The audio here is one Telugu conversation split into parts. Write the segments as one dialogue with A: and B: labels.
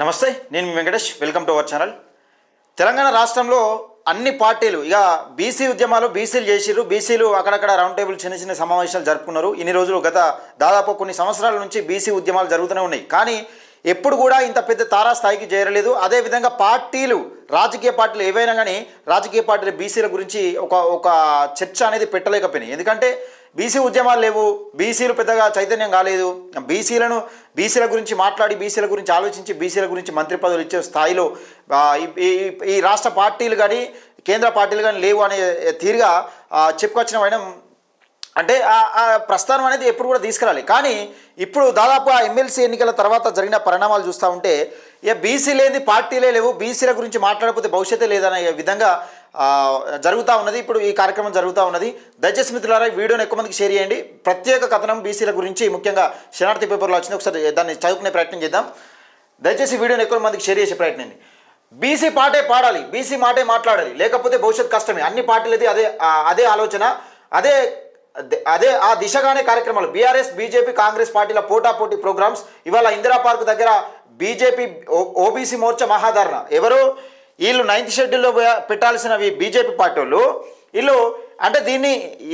A: నమస్తే నేను Venkatesh. Welcome to our channel Telangana రాష్ట్రంలో అన్ని పార్టీలు ఇక బీసీ ఉద్యమాలు బీసీలు చేసిర్రు. బీసీలు అక్కడక్కడ రౌండ్ టేబుల్ చిన్న చిన్న సమావేశాలు జరుపుకున్నారు. ఇన్ని రోజులు గత దాదాపు కొన్ని సంవత్సరాల నుంచి బీసీ ఉద్యమాలు జరుగుతూనే ఉన్నాయి. కానీ ఎప్పుడు కూడా ఇంత పెద్ద తారా స్థాయికి చేరలేదు అదేవిధంగా పార్టీలు రాజకీయ పార్టీలు ఏవైనా కానీ రాజకీయ పార్టీలు బీసీల గురించి ఒక ఒక చర్చ అనేది పెట్టలేకపోయినాయి. ఎందుకంటే బీసీ ఉద్యమాలు లేవు. బీసీలు పెద్దగా చైతన్యం కాలేదు. బీసీలను బీసీల గురించి మాట్లాడి బీసీల గురించి ఆలోచించి బీసీల గురించి మంత్రి పదవులు ఇచ్చే స్థాయిలో ఈ- రాష్ట్ర పార్టీలు కానీ కేంద్ర పార్టీలు కానీ లేవు అనే తీరుగా చెప్పుకొచ్చిన వైనం అంటే ఆ- ప్రస్థానం అనేది ఎప్పుడు కూడా తీసుకురాలి కానీ ఇప్పుడు దాదాపు ఆ ఎమ్మెల్సీ ఎన్నికల తర్వాత జరిగిన పరిణామాలు చూస్తూ ఉంటే ఇక బీసీ లేని పార్టీలే లేవు. బీసీల గురించి మాట్లాడకపోతే భవిష్యత్తే లేదనే విధంగా జరుగుతూ ఉన్నది. ఇప్పుడు ఈ కార్యక్రమం జరుగుతూ ఉన్నది. దయచేసి మిత్రులారా వీడియోని ఎక్కువ మందికి షేర్ చేయండి. ప్రత్యేక కథనం బీసీల గురించి ముఖ్యంగా శనార్థి పేపర్లో వచ్చింది. ఒకసారి దాన్ని చదువుకునే ప్రయత్నం చేద్దాం. దయచేసి వీడియోని ఎక్కువ మందికి షేర్ చేసే ప్రయత్నం బీసీ పాటే పాడాలి. బీసీ మాటే మాట్లాడాలి. లేకపోతే భవిష్యత్ కష్టమే. అన్ని పార్టీలది అదే అదే ఆలోచన అదే అదే- ఆ దిశగానే కార్యక్రమాలు. బీఆర్ఎస్ బీజేపీ కాంగ్రెస్ పార్టీల పోటాపోటీ ప్రోగ్రామ్స్. ఇవాళ ఇందిరా పార్క్ దగ్గర బీజేపీ ఓబీసీ మోర్చా మహాధారణ. ఎవరు? వీళ్ళు నైన్త్ షెడ్యూల్లో పెట్టాల్సినవి బీజేపీ పార్టీ వాళ్ళు. వీళ్ళు అంటే దీన్ని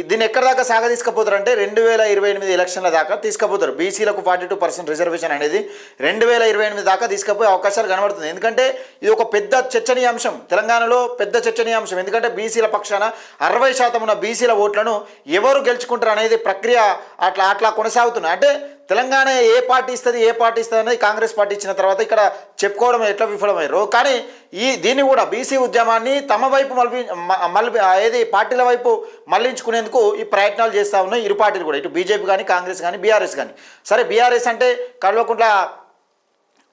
A: దీన్ని ఎక్కడ దాకా సాగ తీసుకుపోతారు అంటే రెండు వేల ఇరవై ఎనిమిది ఎలక్షన్ల దాకా తీసుకుపోతారు. బీసీలకు ఫార్టీ టూ పర్సెంట్ రిజర్వేషన్ అనేది రెండు వేల ఇరవై ఎనిమిది దాకా తీసుకుపోయే అవకాశాలు కనబడుతుంది. ఎందుకంటే ఇది ఒక పెద్ద చర్చనీయాంశం. తెలంగాణలో పెద్ద చర్చనీయాంశం. ఎందుకంటే బీసీల పక్షాన అరవై శాతం ఉన్న బీసీల ఓట్లను ఎవరు గెలుచుకుంటారు అనేది ప్రక్రియ అట్లా అట్లా కొనసాగుతుంది అంటే తెలంగాణ ఏ పార్టీ ఇస్తుంది ఏ పార్టీ ఇస్తుంది అనేది కాంగ్రెస్ పార్టీ ఇచ్చిన తర్వాత ఇక్కడ చెప్పుకోవడం ఎట్లా విఫలమయ్యారు కానీ ఈ దీన్ని కూడా బీసీ ఉద్యమాన్ని తమ వైపు మలిపి మ- మలిపి ఏది పార్టీల వైపు మళ్ళించుకునేందుకు ఈ ప్రయత్నాలు చేస్తూ ఉన్నాయి ఇరు పార్టీలు కూడా. ఇటు బీజేపీ కానీ కాంగ్రెస్ కానీ బీఆర్ఎస్ కానీ సరే బీఆర్ఎస్ అంటే కల్వకుంట్ల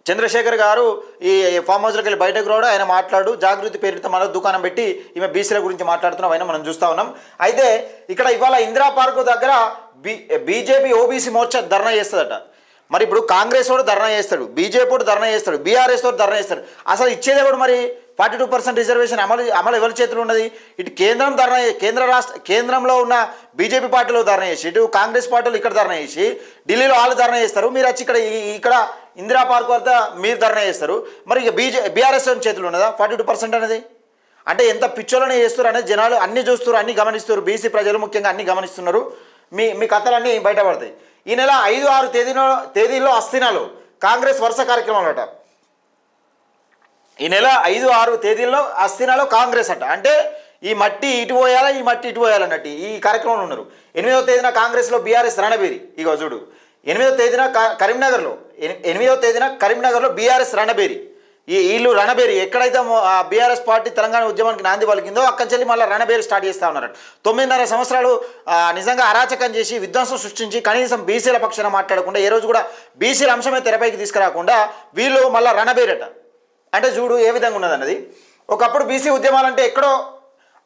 A: చంద్రశేఖర్ గారు ఈ ఫామ్ హౌస్లోకి వెళ్ళి బయటకు రావడం ఆయన మాట్లాడు జాగృతి పేరుతో మన దుకాణం పెట్టి ఈమె బీసీల గురించి మాట్లాడుతున్నాం ఆయన మనం చూస్తూ ఉన్నాం. అయితే ఇక్కడ ఇవాళ ఇందిరా పార్కు దగ్గర బీ బీజేపీ ఓబీసీ మోర్చా ధర్నా చేస్తుందట. మరి ఇప్పుడు కాంగ్రెస్ వాడు ధర్నా చేస్తాడు బీజేపీ వాడు ధర్నా చేస్తాడు బీఆర్ఎస్ వాడు ధర్నా చేస్తాడు. అసలు ఇచ్చేది ఎవడు మరి? ఫార్టీ టూ పర్సెంట్ రిజర్వేషన్ అమలు అమలు ఎవరి చేతిలో ఉన్నది? ఇటు కేంద్రం ధర్నా కేంద్ర రాష్ట్ర కేంద్రంలో ఉన్న బీజేపీ పార్టీలో ధర్నా చేసి ఇటు కాంగ్రెస్ పార్టీలు ఇక్కడ ధర్నా చేసి ఢిల్లీలో వాళ్ళు ధర్నా చేస్తారు. మీరు వచ్చి ఇక్కడ ఈ- ఇక్కడ ఇందిరా పార్క్ వద్ద మీరు ధర్నా చేస్తారు. మరి ఇక బీజే బీఆర్ఎస్ చేతులు ఉన్నదా? ఫార్టీ టూ పర్సెంట్ అనేది? అంటే ఎంత పిచ్చోళ్ళని చేస్తారు అనేది జనాలు అన్ని చూస్తారు అన్ని గమనిస్తారు బీసీ ప్రజలు ముఖ్యంగా అన్ని గమనిస్తున్నారు. మీ మీ కథలన్నీ బయటపడతాయి. ఈ నెల ఐదు ఆరు తేదీలో తేదీల్లో అస్థినాలు. కాంగ్రెస్ వరుస కార్యక్రమాలు అట ఈ నెల ఐదు ఆరు తేదీల్లో అస్థినాలో కాంగ్రెస్ అట. అంటే ఈ మట్టి ఇటు పోయాలా ఈ మట్టి ఇటు పోయాలన్నట్టు ఈ కార్యక్రమంలో ఉన్నారు. ఎనిమిదవ తేదీన కాంగ్రెస్లో బీఆర్ఎస్ రణబేరి. ఇగో చూడు. ఎనిమిదవ తేదీన కరీంనగర్లో ఎనిమిదవ తేదీన కరీంనగర్లో బీఆర్ఎస్ రణబేరి. ఈ వీళ్ళు రణబేరి ఎక్కడైతే బీఆర్ఎస్ పార్టీ తెలంగాణ ఉద్యమానికి నాంది పలికిందో అక్కడి చెల్లి మళ్ళీ రణబేరి స్టార్ట్ చేస్తూ ఉన్నారు తొమ్మిదిన్నర సంవత్సరాలు నిజంగా అరాచకం చేసి విధ్వంసం సృష్టించి కనీసం బీసీల పక్షాన మాట్లాడకుండా ఏ రోజు కూడా బీసీల అంశమే తెరపైకి తీసుకురాకుండా వీళ్ళు మళ్ళీ రణబేరట అంటే చూడు ఏ విధంగా ఉన్నదన్నది. ఒకప్పుడు బీసీ ఉద్యమాలంటే ఎక్కడో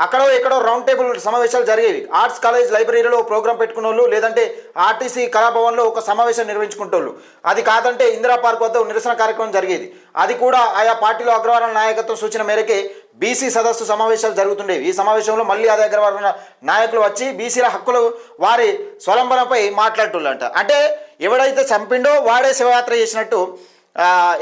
A: అక్కడో ఎక్కడో రౌండ్ టేబుల్ సమావేశాలు జరిగేవి. ఆర్ట్స్ కాలేజ్ లైబ్రరీలో ప్రోగ్రామ్ పెట్టుకున్న వాళ్ళు లేదంటే ఆర్టీసీ కళాభవన్లో ఒక సమావేశం నిర్వహించుకుంటోళ్ళు. అది కాదంటే ఇందిరా పార్క్ వద్ద నిరసన కార్యక్రమం జరిగేది. అది కూడా ఆయా పార్టీలో అగ్రవాల నాయకత్వం సూచన మేరకే బీసీ సదస్సు సమావేశాలు జరుగుతుండేవి. ఈ సమావేశంలో మళ్ళీ అదే అగ్రవాల నాయకులు వచ్చి బీసీల హక్కులు వారి స్వలంబనపై మాట్లాడుతుండంట అంటే ఎవడైతే చంపిండో వాడే శివయాత్ర చేసినట్టు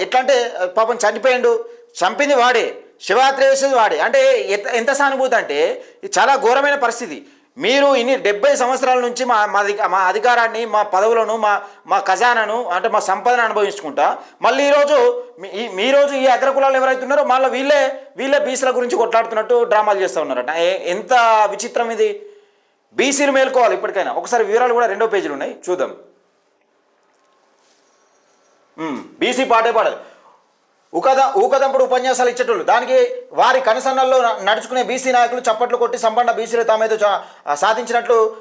A: ఎట్లా అంటే పాపం చనిపోయిండు చంపింది వాడే. శివయాత్ర వాడే. అంటే ఎంత ఎంత సానుభూతి అంటే చాలా ఘోరమైన పరిస్థితి. మీరు ఇన్ని డెబ్బై సంవత్సరాల నుంచి మా మా మా అధికారాన్ని మా పదవులను మా మా ఖజానాను అంటే మా సంపదను అనుభవించుకుంటా. మళ్ళీ ఈరోజు మీ- ఈ మీ రోజు ఈ అగ్రకులాలు ఎవరైతే ఉన్నారో మళ్ళీ వీళ్ళే వీళ్ళే బీసీల గురించి కొట్లాడుతున్నట్టు డ్రామాలు చేస్తూ ఉన్నారట. ఎంత విచిత్రం ఇది. బీసీలు మేల్కోవాలి ఇప్పటికైనా. ఒకసారి వివరాలు కూడా రెండో పేజీలు ఉన్నాయి. చూద్దాం. బీసీ పాటే పాడదు ఊకద ఊకదంపుడు ఉపన్యాసాలు ఇచ్చేటోళ్ళు. దానికి వారి కనసన్నల్లో నడుచుకునే బీసీ నాయకులు చప్పట్లు కొట్టి సంపన్న బీసీలు తామేదో చా- సాధించినట్లు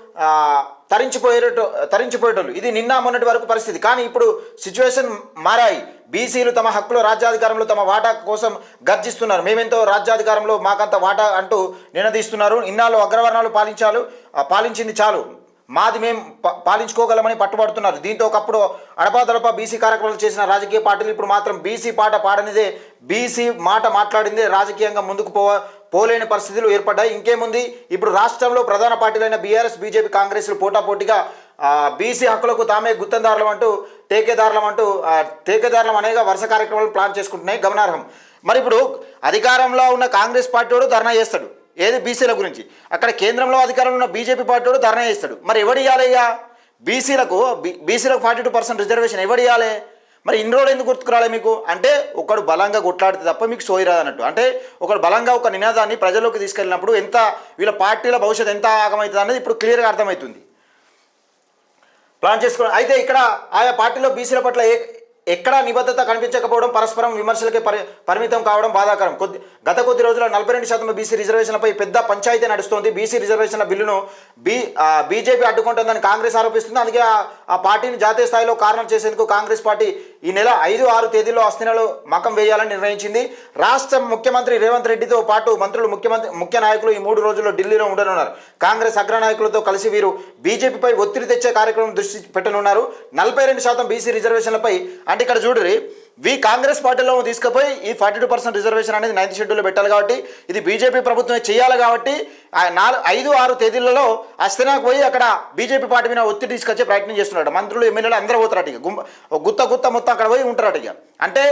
A: తరించిపోయేటో తరించిపోయేటోళ్ళు. ఇది నిన్న మొన్నటి వరకు పరిస్థితి. కానీ ఇప్పుడు సిచ్యువేషన్ మారాయి. బీసీలు తమ హక్కులు రాజ్యాధికారంలో తమ వాటా కోసం గర్జిస్తున్నారు. మేమెంతో రాజ్యాధికారంలో మాకంత వాటా అంటూ నినదీస్తున్నారు. ఇన్నాళ్ళు అగ్రవర్ణాలు పాలించాలు పాలించింది చాలు. మాది మేము పాలించుకోగలమని పట్టుబడుతున్నారు. దీంతో ఒకప్పుడు అడపాదడప బీసీ కార్యక్రమాలు చేసిన రాజకీయ పార్టీలు ఇప్పుడు మాత్రం బీసీ పాట పాడనిదే. బీసీ మాట మాట్లాడిందే. రాజకీయంగా ముందుకు పో పోలేని పరిస్థితులు ఏర్పడ్డాయి. ఇంకేముంది? ఇప్పుడు రాష్ట్రంలో ప్రధాన పార్టీలైన బీఆర్ఎస్ బీజేపీ కాంగ్రెస్లు పోటాపోటీగా బీసీ హక్కులకు తామే గుత్తందారులం అంటూ టేకేదారులం అంటూ టేకేదారులం అనేక వరుస కార్యక్రమాలు ప్లాన్ చేసుకుంటున్నాయి గమనార్హం. మరి ఇప్పుడు అధికారంలో ఉన్న కాంగ్రెస్ పార్టీ వాడు ధర్నా చేస్తాడు. ఏది బీసీల గురించి? అక్కడ కేంద్రంలో అధికారంలో ఉన్న బీజేపీ పార్టీ వాడు ధర్నా చేస్తాడు. మరి ఎవడు ఇవ్వాలయ్యా బీసీలకు బీసీలకు ఫార్టీ టూ పర్సెంట్ రిజర్వేషన్ ఎవడు ఇవ్వాలి మరి ఇన్ని రోజులు ఎందుకు గుర్తుకురాలే మీకు? అంటే ఒకడు బలంగా కొట్లాడితే తప్ప మీకు సోయిరాదు అన్నట్టు. అంటే ఒకడు బలంగా ఒక నినాదాన్ని ప్రజల్లోకి తీసుకెళ్ళినప్పుడు ఎంత వీళ్ళ పార్టీల భవిష్యత్తు ఎంత ఆగమవుతుంది అనేది ఇప్పుడు క్లియర్గా అర్థమవుతుంది. ప్లాన్ చేసుకోవడం అయితే ఇక్కడ ఆయా పార్టీలో బీసీల పట్ల ఏ ఎక్కడా నిబద్ధత కనిపించకపోవడం పరస్పరం విమర్శలకే పరి పరిమితం కావడం బాధాకరం. కొద్ది గత కొద్ది రోజుల నలభై రెండు శాతం బీసీ రిజర్వేషన్లపై పెద్ద పంచాయతీ నడుస్తోంది. బీసీ రిజర్వేషన్ల బిల్లును బీ బీజేపీ అడ్డుకుంటుందని కాంగ్రెస్ ఆరోపిస్తుంది. అందుకే ఆ- ఆ పార్టీని జాతీయ స్థాయిలో కారణం చేసేందుకు కాంగ్రెస్ పార్టీ ఈ నెల ఐదు ఆరు తేదీల్లో అస్థినలో మకం వేయాలని నిర్ణయించింది. రాష్ట్ర ముఖ్యమంత్రి రేవంత్ రెడ్డితో పాటు మంత్రులు ముఖ్యమంత్రి ముఖ్య నాయకులు ఈ మూడు రోజుల్లో ఢిల్లీలో ఉండనున్నారు. కాంగ్రెస్ అగ్రనాయకులతో కలిసి వీరు బీజేపీపై ఒత్తిడి తెచ్చే కార్యక్రమం దృష్టి పెట్టనున్నారు. నలభై రెండు శాతం బీసీ రిజర్వేషన్లపై అంటే ఇక్కడ చూడరి వి కాంగ్రెస్ పార్టీలో తీసుకుపోయి ఈ ఫార్టీ టూ పర్సెంట్ రిజర్వేషన్ అనేది నైన్త్ షెడ్యూల్లో పెట్టాలి కాబట్టి ఇది బీజేపీ ప్రభుత్వమే చేయాలి కాబట్టి నాలుగు ఐదు ఆరు తేదీలలో అస్తనాకు పోయి అక్కడ బీజేపీ పార్టీ మీద ఒత్తిడి తీసుకొచ్చే ప్రయత్నం చేస్తున్నాడు మంత్రులు ఎమ్మెల్యేలు అందరూ పోతారట ఇక. గుత్త గుత్త మొత్తం అక్కడ పోయి ఉంటారట ఇక. అంటే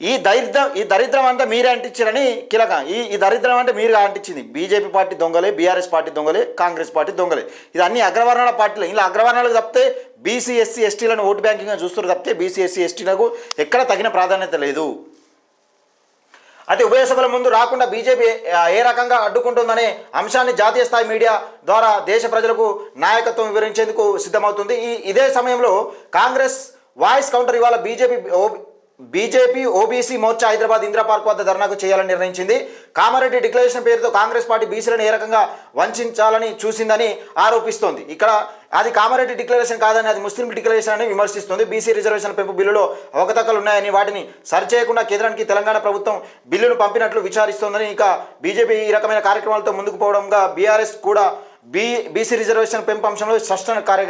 A: ఈ దరిద్రం ఈ దరిద్రం అంతా మీరే అంటించారని కీలకం. ఈ ఈ దరిద్రం అంటే మీరు అంటించింది. బీజేపీ పార్టీ దొంగలే బీఆర్ఎస్ పార్టీ దొంగలే కాంగ్రెస్ పార్టీ దొంగలే. ఇది అన్ని అగ్రవర్ణాల పార్టీలు. ఇలా అగ్రవర్ణాలకు తప్పితే బీసీ ఎస్సీ ఎస్టీలను ఓటు బ్యాంకింగ్గా చూస్తారు తప్పితే బీసీ ఎస్సీ ఎస్టీలకు ఎక్కడ తగిన ప్రాధాన్యత లేదు. అయితే ఉభయ సభల ముందు రాకుండా బీజేపీ ఏ రకంగా అడ్డుకుంటుందనే అంశాన్ని జాతీయ స్థాయి మీడియా ద్వారా దేశ ప్రజలకు నాయకత్వం వివరించేందుకు సిద్ధమవుతుంది. ఈ ఇదే సమయంలో కాంగ్రెస్ వాయిస్ కౌంటర్ ఇవాళ BJP BJP OBC Morcha Hyderabad Indira park వద్ద ధర్నాకు చేయాలని నిర్ణయించింది. కామారెడ్డి డిక్లరేషన్ పేరుతో కాంగ్రెస్ పార్టీ బీసీలను ఏ రకంగా వంచాలని చూసిందని ఆరోపిస్తోంది. ఇక్కడ అది కామారెడ్డి డిక్లరేషన్ కాదని అది ముస్లిం డిక్లరేషన్ అని విమర్శిస్తుంది. బీసీ రిజర్వేషన్ పెంపు బిల్లులో అవకతవకలు ఉన్నాయని వాటిని సరిచేయకుండా కేంద్రానికి తెలంగాణ ప్రభుత్వం బిల్లును పంపినట్లు విచారిస్తోందని ఇక బీజేపీ ఈ రకమైన కార్యక్రమాలతో ముందుకు పోవడంగా బీఆర్ఎస్ కూడా బీ బీసీ రిజర్వేషన్ పెంపు అంశంలో స్పష్ట కార్య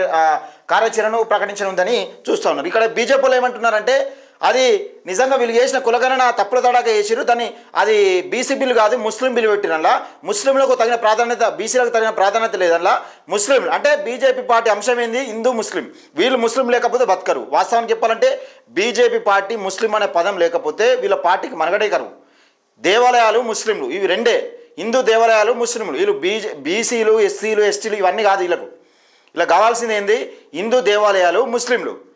A: కార్యాచరణను ప్రకటించనుందని చూస్తూ ఉన్నారు ఇక్కడ బీజేపీలో ఏమంటున్నారంటే అది నిజంగా వీళ్ళు చేసిన కులగణన తప్పుల తడాక చేసిరు దాన్ని అది బీసీ బిల్లు కాదు ముస్లిం బిల్లు పెట్టినలా ముస్లింలకు తగిన ప్రాధాన్యత బీసీలకు తగిన ప్రాధాన్యత లేదల్లా ముస్లింలు అంటే బీజేపీ పార్టీ అంశం ఏంది? హిందూ ముస్లిం. వీళ్ళు ముస్లిం లేకపోతే బతకరు. వాస్తవానికి చెప్పాలంటే బీజేపీ పార్టీ ముస్లిం అనే పదం లేకపోతే వీళ్ళ పార్టీకి మనగడే కరువు. దేవాలయాలు ముస్లింలు. ఇవి రెండే. హిందూ దేవాలయాలు ముస్లింలు. వీళ్ళు బీజే బీసీలు ఎస్సీలు ఎస్టీలు ఇవన్నీ కాదు వీళ్ళకు. ఇలా కావాల్సింది ఏంది? హిందూ దేవాలయాలు ముస్లింలు.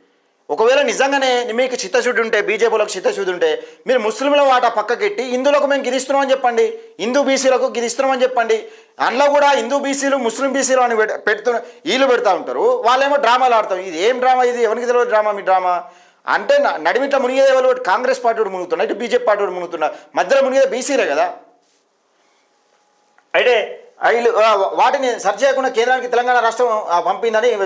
A: ఒకవేళ నిజంగానే మీకు చిత్తశుద్ధి ఉంటే బీజేపీలకు చిత్తశుద్ధి ఉంటే మీరు ముస్లింల వాటా పక్కకెట్టి హిందువులకు మేము గిరిస్తున్నామని చెప్పండి. హిందూ బీసీలకు గిరిస్తున్నామని చెప్పండి. అందులో కూడా హిందూ బీసీలు ముస్లిం బీసీలు అని పెట్- పెడుతున్న వీళ్ళు పెడతా ఉంటారు. వాళ్ళేమో డ్రామాలు ఆడతాం ఇది ఏం డ్రామా ఇది? ఎవరికి తెలియదు డ్రామా మీ డ్రామా? అంటే నడిమిట్ల మునిగేదే వాళ్ళు కాంగ్రెస్ పార్టీ వాడు మునుగుతున్నా ఇటు బీజేపీ పార్టీ వాడు మునుగుతున్నా మధ్యలో మునిగేదే బీసీలే కదా. అయితే వీళ్ళు వాటిని సరి చేయకుండా కేంద్రానికి తెలంగాణ రాష్ట్రం పంపిందని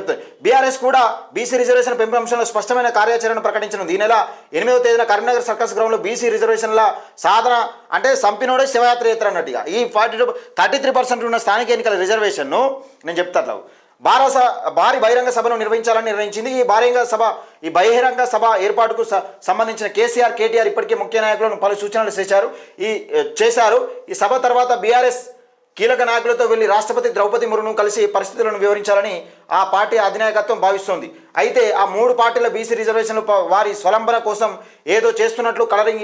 A: బీఆర్ఎస్ కూడా బీసీ రిజర్వేషన్ పెంపు అంశంలో స్పష్టమైన కార్యాచరణ ప్రకటించనుంది. ఈ నెల ఎనిమిదవ తేదీన కరీంనగర్ సర్కస్ గ్రౌండ్లో బీసీ రిజర్వేషన్ల సాధన అంటే సంపినోడే శివయాత్ర ఇతర అన్నట్టుగా. ఈ forty two thirty three percent ఉన్న స్థానిక ఎన్నికల రిజర్వేషన్ను నేను చెప్తాను. భారత స- భారీ బహిరంగ సభను నిర్వహించాలని నిర్ణయించింది. ఈ బహిరంగ సభ ఈ బహిరంగ సభ ఏర్పాటుకు సంబంధించిన కేసీఆర్ కేటీఆర్ ఇప్పటికే ముఖ్య నాయకులను పలు సూచనలు చేశారు. ఈ చేశారు. ఈ సభ తర్వాత బీఆర్ఎస్ కీలక నాయకులతో వెళ్ళి రాష్ట్రపతి ద్రౌపది ముర్మును కలిసి పరిస్థితులను వివరించాలని ఆ పార్టీ అధినాయకత్వం భావిస్తోంది. అయితే ఆ మూడు పార్టీల బీసీ రిజర్వేషన్లు వారి స్వలంబన కోసం ఏదో చేస్తున్నట్లు కలరింగ్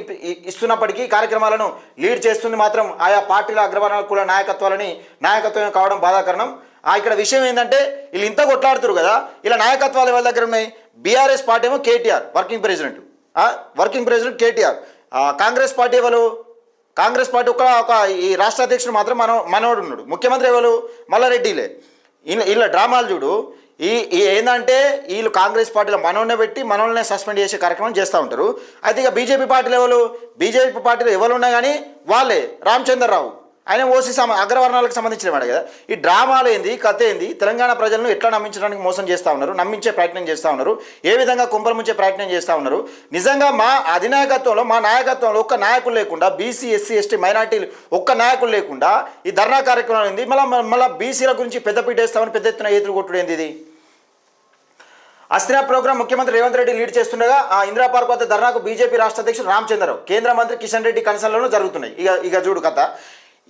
A: ఇస్తున్నప్పటికీ కార్యక్రమాలను లీడ్ చేస్తుంది మాత్రం ఆయా పార్టీల అగ్రవర్ణకుల నాయకత్వాలని నాయకత్వం కావడం బాధాకరణం. ఆ ఇక్కడ విషయం ఏంటంటే వీళ్ళు ఇంత కొట్లాడుతారు కదా ఇలా నాయకత్వాలు ఎవరి దగ్గర ఉన్నాయి? బీఆర్ఎస్ పార్టీ ఏమో KTR working president. Working president KTR. Congress party వాళ్ళు కాంగ్రెస్ పార్టీ ఒక ఒక ఈ రాష్ట్ర అధ్యక్షుడు మాత్రం మన మనోడు ఉన్నాడు. ముఖ్యమంత్రి ఎవరు? మల్లారెడ్డిలే. వీళ్ళ వీళ్ళ డ్రామాలు చూడు. ఈ ఏంటంటే వీళ్ళు కాంగ్రెస్ పార్టీలో మనోనే పెట్టి మనోళ్ళనే సస్పెండ్ చేసే కార్యక్రమం చేస్తూ ఉంటారు. అయితే ఇక బీజేపీ పార్టీలు ఎవరు? బీజేపీ పార్టీలో ఎవరు ఉన్నా కానీ వాళ్ళే. రామచంద్రరావు. ఆయన ఓసీ సమ అగ్రవర్ణాలకు సంబంధించిన వాడు కదా. ఈ డ్రామాలు ఏంది కథ ఏంది తెలంగాణ ప్రజలను ఎట్లా నమ్మించడానికి మోసం చేస్తూ ఉన్నారు నమ్మించే ప్రయత్నం చేస్తూ ఉన్నారు ఏ విధంగా కుంపలు ముంచే ప్రయత్నం చేస్తూ ఉన్నారు. నిజంగా మా అధినాయకత్వంలో మా నాయకత్వంలో ఒక్క నాయకులు లేకుండా బీసీ ఎస్సీ ఎస్టీ మైనార్టీలు ఒక్క నాయకులు లేకుండా ఈ ధర్నా కార్యక్రమం ఏంది మళ్ళీ మళ్ళీ బీసీల గురించి పెద్దపీట వేస్తామని పెద్ద ఎత్తున ఎదురు కొట్టుడు ఏంది ఇది? అస్త్రా ప్రోగ్రాం ముఖ్యమంత్రి రేవంత్ రెడ్డి లీడ్ చేస్తుండగా ఆ ఇందిరా పార్క్ వద్ద ధర్నాకు బీజేపీ రాష్ట్ర అధ్యక్షుడు రామచంద్రరావు కేంద్ర మంత్రి కిషన్ రెడ్డి కన్సర్న్లోనూ జరుగుతున్నాయి. ఇక ఇక చూడు కథ.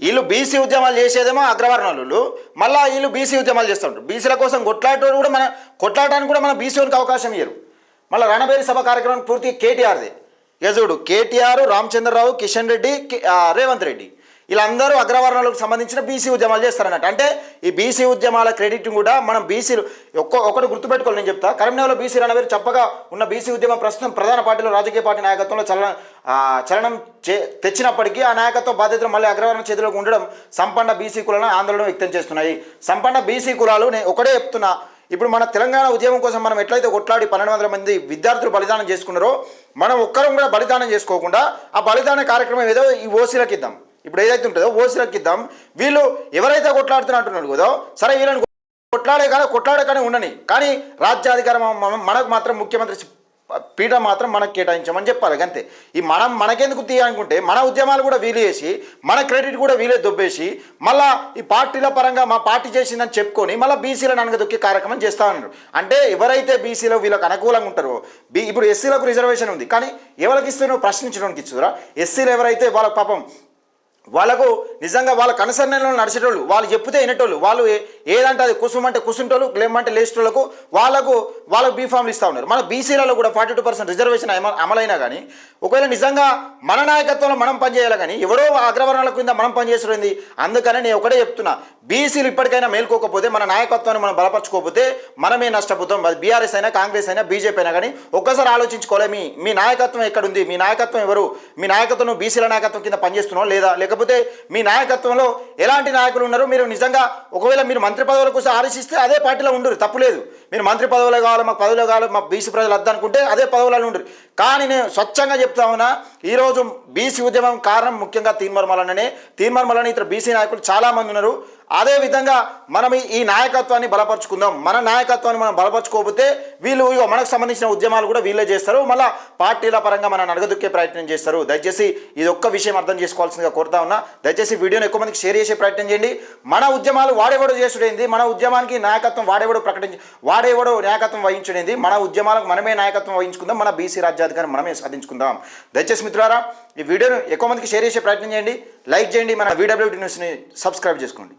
A: వీళ్ళు బీసీ ఉద్యమాలు చేసేదేమో అగ్రవర్ణాలు. మళ్ళీ వీళ్ళు బీసీ ఉద్యమాలు చేస్తుంటారు. బీసీల కోసం కొట్లాడేటోడు కూడా మన కొట్లాడటానికి కూడా మన బీసీలకు అవకాశం ఇయ్యరు. మళ్ళీ రణబేరి సభ కార్యక్రమం పూర్తి కేటీఆర్దే. ఇక చూడు కేటీఆర్ రామచంద్రరావు కిషన్ రెడ్డి ఆ, రేవంత్ రెడ్డి. వీళ్ళందరూ అగ్రవర్ణాలకు సంబంధించిన బీసీ ఉద్యమాలు చేస్తారన్నట్టు. అంటే ఈ బీసీ ఉద్యమాల క్రెడిట్ కూడా మనం బీసీలు ఒక్క ఒకటి గుర్తుపెట్టుకోవాలి నేను చెప్తా. కరీంనగర్లో బీసీ రణవీరు చప్పగా ఉన్న బీసీ ఉద్యమం ప్రస్తుతం ప్రధాన పార్టీలో రాజకీయ పార్టీ నాయకత్వంలో చలన చలనం చే తెచ్చినప్పటికీ ఆ నాయకత్వ బాధ్యతలు మళ్ళీ అగ్రవర్ణ చేతిలోకి ఉండడం సంపన్న బీసీ కులాలను ఆందోళన వ్యక్తం చేస్తున్నాయి. సంపన్న బీసీ కులాలు నేను ఒకటే చెప్తున్నా. ఇప్పుడు మన తెలంగాణ ఉద్యమం కోసం మనం ఎట్లయితే కొట్లాడి పన్నెండు వందల మంది విద్యార్థులు బలిదానం చేసుకున్నారో మనం ఒక్కరం కూడా బలిదానం చేసుకోకుండా ఆ బలిదాన కార్యక్రమం ఏదో ఈ ఓసీలకు ఇద్దాం. ఇప్పుడు ఏదైతే ఉంటుందో ఓసీలకు ఇద్దాం. వీళ్ళు ఎవరైతే కొట్లాడుతున్నా అంటున్నారు కదా సరే వీళ్ళని కొట్లాడే కానీ కొట్లాడే కానీ ఉండని. కానీ రాజ్యాధికారం మనకు మాత్రం ముఖ్యమంత్రి పీఠ మాత్రం మనకు కేటాయించమని చెప్పాలి అంతే. ఈ మనం మనకెందుకు తీయాలనుకుంటే మన ఉద్యమాలు కూడా వీలు చేసి మన క్రెడిట్ కూడా వీలే దొబ్బేసి మళ్ళా ఈ పార్టీల పరంగా మా పార్టీ చేసిందని చెప్పుకొని మళ్ళీ బీసీలను అనగదొక్కే కార్యక్రమం చేస్తా ఉన్నారు అంటే ఎవరైతే బీసీలో వీళ్ళకి అనుకూలంగా ఉంటారో బీ ఇప్పుడు ఎస్సీలకు రిజర్వేషన్ ఉంది. కానీ ఎవరికి ఇస్తే నువ్వు ప్రశ్నించడానికి ఇచ్చురా ఎస్సీలు ఎవరైతే వాళ్ళ పాపం వాళ్ళకు నిజంగా వాళ్ళ కనుసరణలో నడిచేటోళ్ళు వాళ్ళు చెప్తే వినేటోళ్ళు వాళ్ళు ఏదంటే అది కుసుమంటే కుసుంటోళ్ళు లేమంటే లేచేటోళ్ళకు వాళ్ళకు వాళ్ళకు బీఫామ్లు ఇస్తూ ఉన్నారు. మన బీసీలలో కూడా ఫార్టీ టూ పర్సెంట్ రిజర్వేషన్ అమలైనా కానీ ఒకవేళ నిజంగా మన నాయకత్వంలో మనం పనిచేయాలి కానీ ఎవరో అగ్రవర్ణాల కింద మనం పనిచేస్తుంది అందుకని నేను ఒకటే చెప్తున్నా. బీసీలు ఇప్పటికైనా మేల్కోకపోతే మన నాయకత్వాన్ని మనం బలపరచుకోకపోతే మనమే నష్టపోతాం. అది బీఆర్ఎస్ అయినా కాంగ్రెస్ అయినా బీజేపీ అయినా కానీ ఒక్కసారి ఆలోచించుకోవాలి. మీ మీ నాయకత్వం ఎక్కడుంది? మీ నాయకత్వం ఎవరు? మీ నాయకత్వం బీసీల నాయకత్వం కింద పనిచేస్తున్నావు లేదా? లేకపోతే మీ నాయకత్వంలో ఎలాంటి నాయకులు ఉన్నారు? మీరు నిజంగా ఒకవేళ మీరు మంత్రి పదవుల కోసం ఆలోచిస్తే అదే పార్టీలో ఉండరు తప్పులేదు. మీరు మంత్రి పదవులు కావాలి మాకు పదవులు కావాలి మా బీసీ ప్రజలు వద్దనుకుంటే అదే పదవులలో ఉండరు. కానీ నేను స్వచ్ఛంగా చెప్తా ఉన్నా ఈరోజు బీసీ ఉద్యమం కారణం ముఖ్యంగా తీన్మర్మలనే తీన్మర్మలని ఇతర బీసీ నాయకులు చాలామంది ఉన్నారు. అదే విధంగా మనం ఈ- నాయకత్వాన్ని బలపరుచుకుందాం. మన నాయకత్వాన్ని మనం బలపరచుకోకపోతే వీళ్ళు ఇగో మనకు సంబంధించిన ఉద్యమాలు కూడా వీళ్ళే చేస్తారు. మళ్ళీ పార్టీల పరంగా మనం అడగదుక్కే ప్రయత్నం చేస్తారు. దయచేసి ఇది ఒక్క విషయం అర్థం చేసుకోవాల్సిందిగా కోరుతా ఉన్నా. దయచేసి వీడియోని ఎక్కువ మందికి షేర్ చేసే ప్రయత్నం చేయండి. మన ఉద్యమాలు వాడేవాడు చేసుడైంది? మన ఉద్యమానికి నాయకత్వం వాడేవాడు ప్రకటించి వాడేవాడు నాయకత్వం వహించడైంది? మన ఉద్యమాలకు మనమే నాయకత్వం వహించుకుందాం మన బీసీ రాజ్యాధికారం మనమే సాధించుకుందాం. దయచేసి మిత్రులారా ఈ వీడియోను ఎక్కువ మందికి షేర్ చేసే ప్రయత్నం చేయండి. లైక్ చేయండి మన వీడబ్ల్యూటీ న్యూస్ని సబ్స్క్రైబ్ చేసుకోండి.